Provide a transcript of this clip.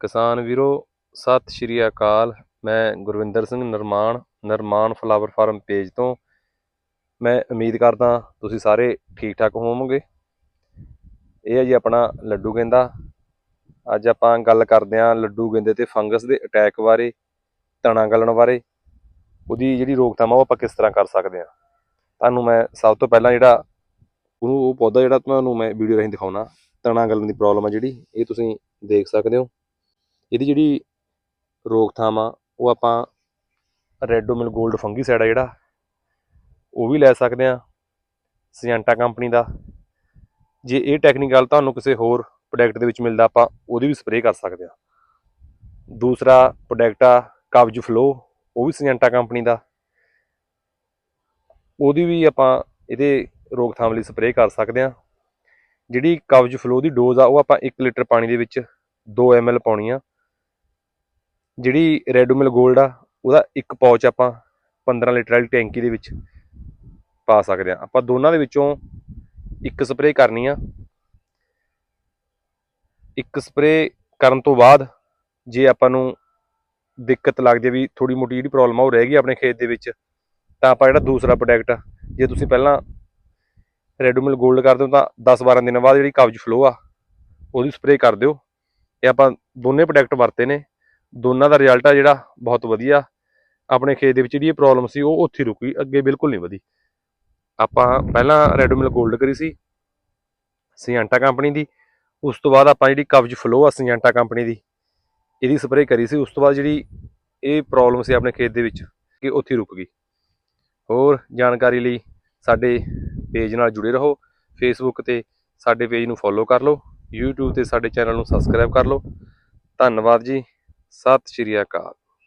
ਕਿਸਾਨ ਵੀਰੋ, ਸਤਿ ਸ਼੍ਰੀ ਅਕਾਲ। ਮੈਂ ਗੁਰਵਿੰਦਰ ਸਿੰਘ ਨਿਰਮਾਣ ਨਿਰਮਾਣ ਫਲਾਵਰ ਫਾਰਮ ਪੇਜ ਤੋਂ। ਮੈਂ ਉਮੀਦ ਕਰਦਾ ਤੁਸੀਂ ਸਾਰੇ ਠੀਕ ਠਾਕ ਹੋਵੋਗੇ। ਇਹ ਹੈ ਜੀ ਆਪਣਾ ਲੱਡੂ ਗੇਂਦਾ। ਅੱਜ ਆਪਾਂ ਗੱਲ ਕਰਦੇ ਹਾਂ ਲੱਡੂ ਗੇਂਦੇ ਤੇ ਫੰਗਸ ਦੇ ਅਟੈਕ ਬਾਰੇ, ਤਣਾ ਗਲਣ ਬਾਰੇ। ਉਹਦੀ ਜਿਹੜੀ ਰੋਕਥਾਮ ਆ, ਉਹ ਆਪਾਂ ਕਿਸ ਤਰ੍ਹਾਂ ਕਰ ਸਕਦੇ ਹਾਂ? ਤੁਹਾਨੂੰ ਮੈਂ ਸਭ ਤੋਂ ਪਹਿਲਾਂ ਜਿਹੜਾ ਉਹਨੂੰ, ਉਹ ਪੌਦਾ ਜਿਹੜਾ ਤੁਹਾਨੂੰ ਮੈਂ ਵੀਡੀਓ ਰਾਹੀਂ ਦਿਖਾਉਣਾ, ਤਣਾ ਗਲਣ ਦੀ ਪ੍ਰੋਬਲਮ ਆ ਜਿਹੜੀ, ਇਹ ਤੁਸੀਂ ਦੇਖ ਸਕਦੇ ਹੋ। ਇਹਦੀ ਜਿਹੜੀ ਰੋਕਥਾਮ ਆ, ਉਹ ਆਪਾਂ ਰੈਡੋਮਿਲ 골ਡ ਫੰਗੀਸਾਈਡ ਆ ਜਿਹੜਾ, ਉਹ ਵੀ ਲੈ ਸਕਦੇ ਆ ਸਿਜੈਂਟਾ ਕੰਪਨੀ ਦਾ। ਜੇ ਇਹ ਟੈਕਨੀਕਲ ਤੁਹਾਨੂੰ ਕਿਸੇ ਹੋਰ ਪ੍ਰੋਡਕਟ ਦੇ ਵਿੱਚ ਮਿਲਦਾ, ਆਪਾਂ ਉਹਦੀ ਵੀ ਸਪਰੇਅ ਕਰ ਸਕਦੇ ਆ। ਦੂਸਰਾ ਪ੍ਰੋਡਕਟ ਆ ਕਬਜ਼ ਫਲੋ ਉਹ ਵੀ ਸਿਜੈਂਟਾ ਕੰਪਨੀ ਦਾ। ਉਹਦੀ ਵੀ ਆਪਾਂ ਇਹਦੇ ਰੋਕਥਾਮ ਲਈ ਸਪਰੇਅ ਕਰ ਸਕਦੇ ਆ। ਜਿਹੜੀ ਕਬਜ਼ ਫਲੋ ਦੀ ਡੋਜ਼ ਆ, ਉਹ ਆਪਾਂ 1 ਲੀਟਰ ਪਾਣੀ ਦੇ ਵਿੱਚ 2 ml ਪਾਉਣੀ ਆ। ਜਿਹੜੀ ਰੈਡੋਮਿਲ 골ਡ ਆ, ਉਹਦਾ ਇੱਕ ਪਾਊਚ ਆਪਾਂ 15 ਲੀਟਰ ਵਾਲੀ ਟੈਂਕੀ ਦੇ ਵਿੱਚ ਪਾ ਸਕਦੇ ਆ ਆਪਾਂ ਦੋਨਾਂ ਦੇ ਵਿੱਚੋਂ ਇੱਕ ਸਪਰੇਅ ਕਰਨੀ ਆ। ਇੱਕ ਸਪਰੇਅ ਕਰਨ ਤੋਂ ਬਾਅਦ ਜੇ ਆਪਾਂ ਨੂੰ ਦਿੱਕਤ ਲੱਗਦੀ ਹੈ ਵੀ ਥੋੜੀ ਮੋਟੀ ਜਿਹੜੀ ਪ੍ਰੋਬਲਮ ਆ, ਉਹ ਰਹਿ ਗਈ ਆਪਣੇ ਖੇਤ ਦੇ ਵਿੱਚ, ਤਾਂ ਆਪਾਂ ਜਿਹੜਾ ਦੂਸਰਾ ਪ੍ਰੋਡਕਟ ਆ, ਜੇ ਤੁਸੀਂ ਪਹਿਲਾਂ ਰੈਡੋਮਿਲ 골ਡ ਕਰਦੇ ਹੋ, ਤਾਂ 10-12 ਦਿਨਾਂ ਬਾਅਦ ਜਿਹੜੀ ਕਬਜ਼ ਫਲੋ ਆ, ਉਹਦੀ ਸਪਰੇਅ ਕਰ ਦਿਓ। ਇਹ ਆਪਾਂ ਦੋਨੇ ਪ੍ਰੋਡਕਟ ਵਰਤੇ ਨੇ। ਦੋਨਾਂ ਦਾ ਰਿਜ਼ਲਟ ਆ ਜਿਹੜਾ, ਬਹੁਤ ਵਧੀਆ। ਆਪਣੇ ਖੇਤ ਦੇ ਵਿੱਚ ਜਿਹੜੀ ਇਹ ਪ੍ਰੋਬਲਮ ਸੀ, ਉਹ ਉੱਥੇ ਹੀ ਰੁਕੀ ਅੱਗੇ ਬਿਲਕੁਲ ਨਹੀਂ ਵਧੀ। ਆਪਾਂ ਪਹਿਲਾਂ ਰੈਡੋਮਿਲ 골ਡ ਕਰੀ ਸੀ ਸਿਜੈਂਟਾ ਕੰਪਨੀ ਦੀ। ਉਸ ਤੋਂ ਬਾਅਦ ਆਪਾਂ ਜਿਹੜੀ ਕਬਜ਼ ਫਲੋ ਆ ਸਿਜੈਂਟਾ ਕੰਪਨੀ ਦੀ, ਇਹਦੀ ਸਪਰੇਅ ਕਰੀ ਸੀ। ਉਸ ਤੋਂ ਬਾਅਦ ਜਿਹੜੀ ਇਹ ਪ੍ਰੋਬਲਮ ਸੀ ਆਪਣੇ ਖੇਤ ਦੇ ਵਿੱਚ ਕਿ ਉੱਥੇ ਰੁਕ ਗਈ। ਹੋਰ ਜਾਣਕਾਰੀ ਲਈ ਸਾਡੇ ਪੇਜ ਨਾਲ ਜੁੜੇ ਰਹੋ। ਫੇਸਬੁੱਕ ਤੇ ਸਾਡੇ ਪੇਜ ਨੂੰ ਫੋਲੋ ਕਰ ਲਓ। YouTube ਤੇ ਸਾਡੇ ਚੈਨਲ ਨੂੰ ਸਬਸਕ੍ਰਾਈਬ ਕਰ ਲਓ। ਧੰਨਵਾਦ ਜੀ। ਸਤਿ ਸ਼੍ਰੀ ਅਕਾਲ।